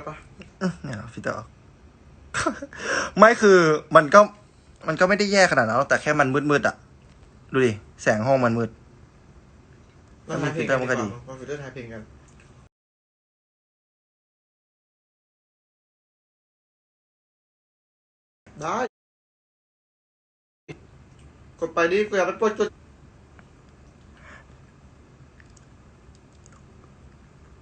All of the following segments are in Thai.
ได้ปะอื้อเนี่ยฟิลเตอร์ออก ไม่คือมันก็มันก็ไม่ได้แย่ขนาดนั้นหรอกแต่แค่มันมืดๆอะ ดูดิ แสงห้องมันมืดเราทายเพลงฟิลเตอร์มันก็ดีมาฟิลเตอร์ทายเพลงกันได้กดไปดิกูอยากไปกดกด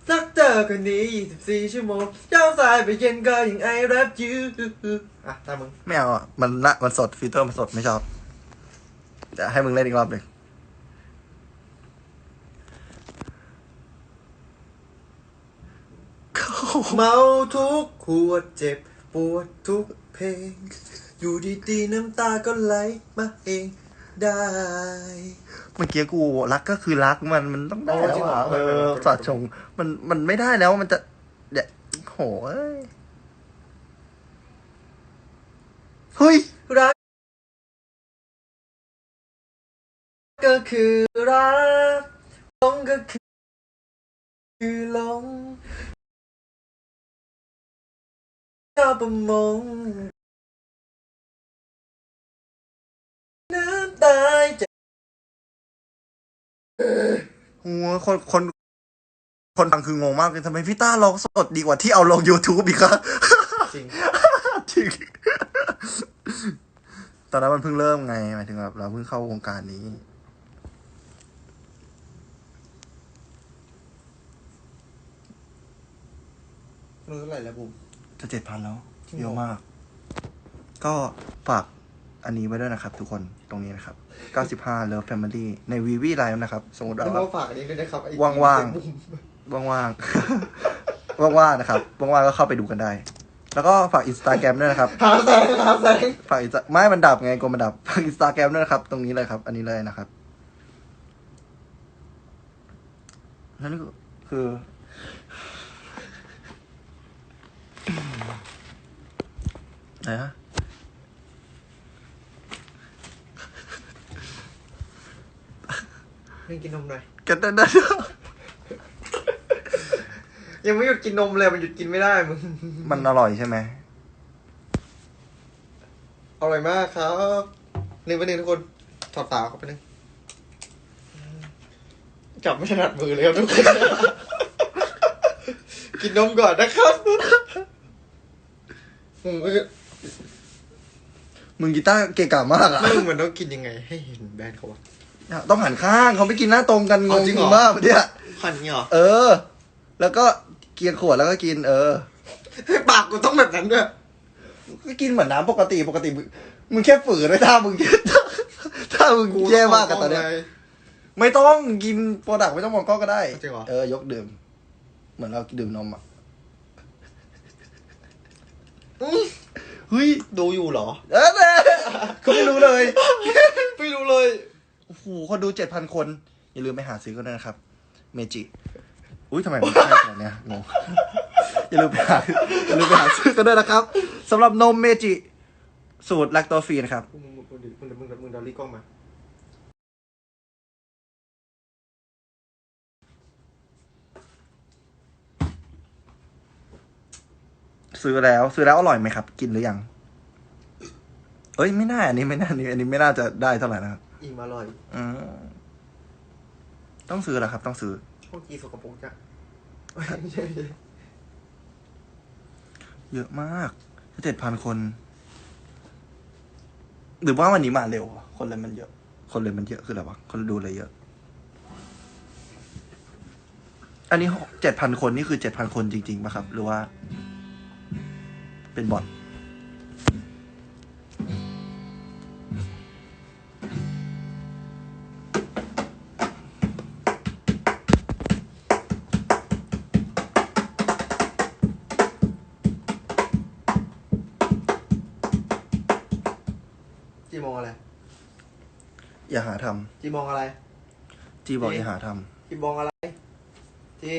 สักเจอคนนี้ 24 ชั่วโมงเช้าสายไปเย็นก็ยังไอรับยูอะตามมึง ไม่เอาอะมันละมันสดฟิลเตอร์มันสดไม่ชอบจะให้มึงเล่นอีกรอบหนึ่งเมาทุกขวดเจ็บ ปวดทุกเพลง อยู่ดีๆน้ำตาก็ไหลมาเอง ได้ เมื่อกี้กูรักก็คือรักมันมันต้องได้อ๋อแล้วจริงเหรอะอเออสาดชง มันมันไม่ได้แล้วมันจะเดี๋ยวโหเอ้ยเฮ้ยรัก ก็คือรักหลงก็คือคือหลงชาวประมงายใจหัวคนคนคนฟังคืองงมากเลยทำไมพี่ต้าร้องสดดีกว่าที่เอาลง YouTube อีกครับจริงจริงตอนนั้นมันเพิ่งเริ่มไงหมายถึงแบบเราเพิ่งเข้าวงการนี้รู้เท่าไหร่แล้วบูมจะเจ็ดพันแล้วจริงเหรอเยอะมาก ก็ฝาก อันนี้ไว้ด้วยนะครับ ทุกคนตรงนี้นะครับ 95 Love Family ใน VV Live นะครับ สมมติแล้วว่ามาฝากอันนี้ด้วยนะครับไอ้ว่างๆว่างๆ ว่างๆนะครับ ว่างๆก็เข้าไปดูกันได้ แล้วก็ฝากอินสตาแกรมด้วยนะครับ หาแสงหาแสงฝากอินสตาไม่มันดับไงกลัวมันดับ ฝากอินสตาแกรมด้วยนะครับ ตรงนี้เลยครับ อันนี้เลยนะครับ นั่นก็คืออะไรฮะ เร่งกินนมหน่อยกันได้ยังไม่หยุดกินนมเลยมันหยุดกินไม่ได้มึงมันอร่อยใช่ไหมอร่อยมากครับหนึ่งไปหนึ่งทุกคนถอดตาเข้าไปหนึ่งจับไม่ถนัดมือเลยครับทุกคน กินนมก่อนนะครับมึงไม่มึงกีตาร์เกะกะมากอะไม่เหมือนต้องกินยังไง ให้เห็นแบรนด์เขาวะ ต้องหันข้างเขาไม่กินหน้าตรงกันงอ๋องจริงเหรอ มากเนี่ยพันเงี้ยเหรอเออ แล้วก็เกียร์ขวดแล้วก็กิน เออให้ปากกูต้องแบบนั้นด้วย ก็กินเหมือนน้ำปกติปกติมึงมึงแค่ฝืนไว้ถ้ามึง ถ้ามึงแย่มากกันตอนเนี้ยกูไม่ต้องกินโปรดักต์ไม่ต้องมองกล้องก็ได้ จริงเหรอ เออยกดื่ม เหมือนเราดื่มนมอะอื้อเฮ้ย ดูอยู่เหรอ เออเนี่ยเขาไม่รู้เลย ไม่รู้เลยโอ้โหคนดูเจ็ดพันคน อย่าลืมไปหาซื้อกันด้วยนะครับ เมจิ อุ้ยทำไมมันใช่ขนาดเนี้ยงง อย่าลืมไปหาอย่าลืมไปหาซื้อกันด้วยนะครับสำหรับนมเมจิ สูตรแลคโตฟรีนะครับ มึงมึงมึงมึงมึงมึงดอลลี่กล้องมา ซื้อแล้วซื้อแล้วอร่อยไหมครับ กินหรือยัง เอ้ยไม่น่าอันนี้ไม่น่าอันนี้อันนี้ไม่น่าจะได้เท่าไหร่นะครับ อิ่มอร่อย อืมต้องซื้อแล้วครับ ต้องซื้อพวกกีสกปรกจ้ะไม่ใช่ไม่ใช่เยอะมากเจ็ดพันคน หรือว่าวันนี้มาเร็วอะคนเลยมันเยอะ คนเลยมันเยอะคืออะไรวะ คนดูเลยเยอะ อันนี้เจ็ดพันคนนี่คือเจ็ดพันคนจริงๆป่ะครับ หรือว่า เป็นบอท จีมองอะไรอย่าหาทจีมองอะไรำจีบอกอย่าหาทจีมองอะไร จี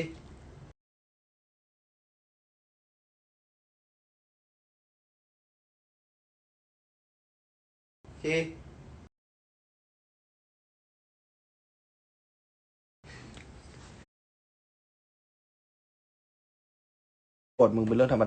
จีกดมึงเป็นเรื่องธรรมดา